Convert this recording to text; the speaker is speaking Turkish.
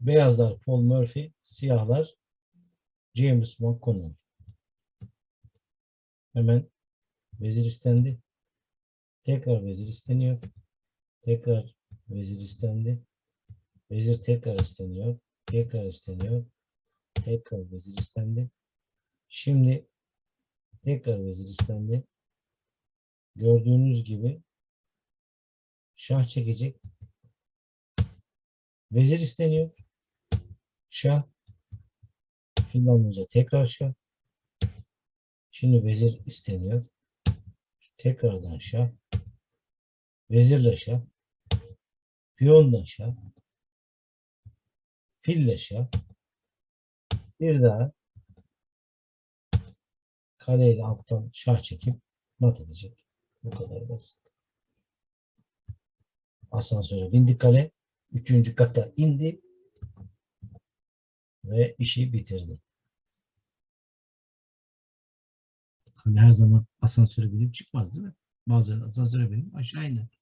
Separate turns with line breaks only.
Beyazlar Paul Murphy, siyahlar James McConnell. Hemen vezir istendi. Tekrar vezir isteniyor. Tekrar vezir istendi. Vezir tekrar isteniyor. Tekrar isteniyor. Tekrar vezir istendi. Şimdi tekrar vezir istendi. Gördüğünüz gibi şah çekecek. Vezir isteniyor. Şah. Alınca tekrar şah. Şimdi vezir isteniyor. Tekrardan şah. Vezirle şah. Piyonla şah. Fille şah. Bir daha kaleyle alttan şah çekip mat edecek. Bu kadar basit. Asansöre bindik kale. Üçüncü kata indi. Ve işi bitirdi. Hani her zaman asansöre binip çıkmaz değil mi? Bazen asansöre binip aşağı iner.